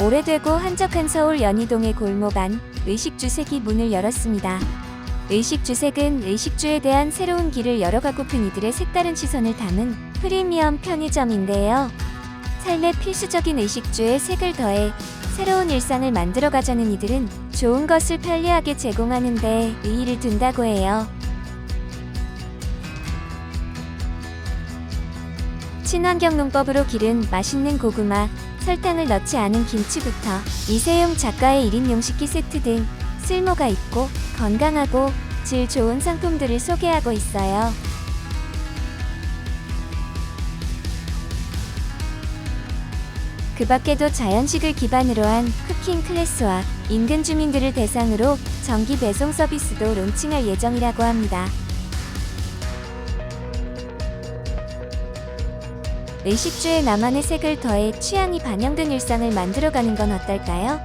오래되고 한적한 서울 연희동의 골목 안 의식주색이 문을 열었습니다. 의식주색은 의식주에 대한 새로운 길을 열어가고픈 이들의 색다른 시선을 담은 프리미엄 편의점인데요. 삶의 필수적인 의식주에 색을 더해 새로운 일상을 만들어가자는 이들은 좋은 것을 편리하게 제공하는 데 의의를 둔다고 해요. 친환경 농법으로 기른 맛있는 고구마, 설탕을 넣지 않은 김치부터 이세용 작가의 1인 용 식기 세트 등 쓸모가 있고 건강하고 질 좋은 상품들을 소개하고 있어요. 그 밖에도 자연식을 기반으로 한 쿠킹 클래스와 인근 주민들을 대상으로 정기 배송 서비스도 론칭할 예정이라고 합니다. 의식주에 나만의 색을 더해 취향이 반영된 일상을 만들어가는 건 어떨까요?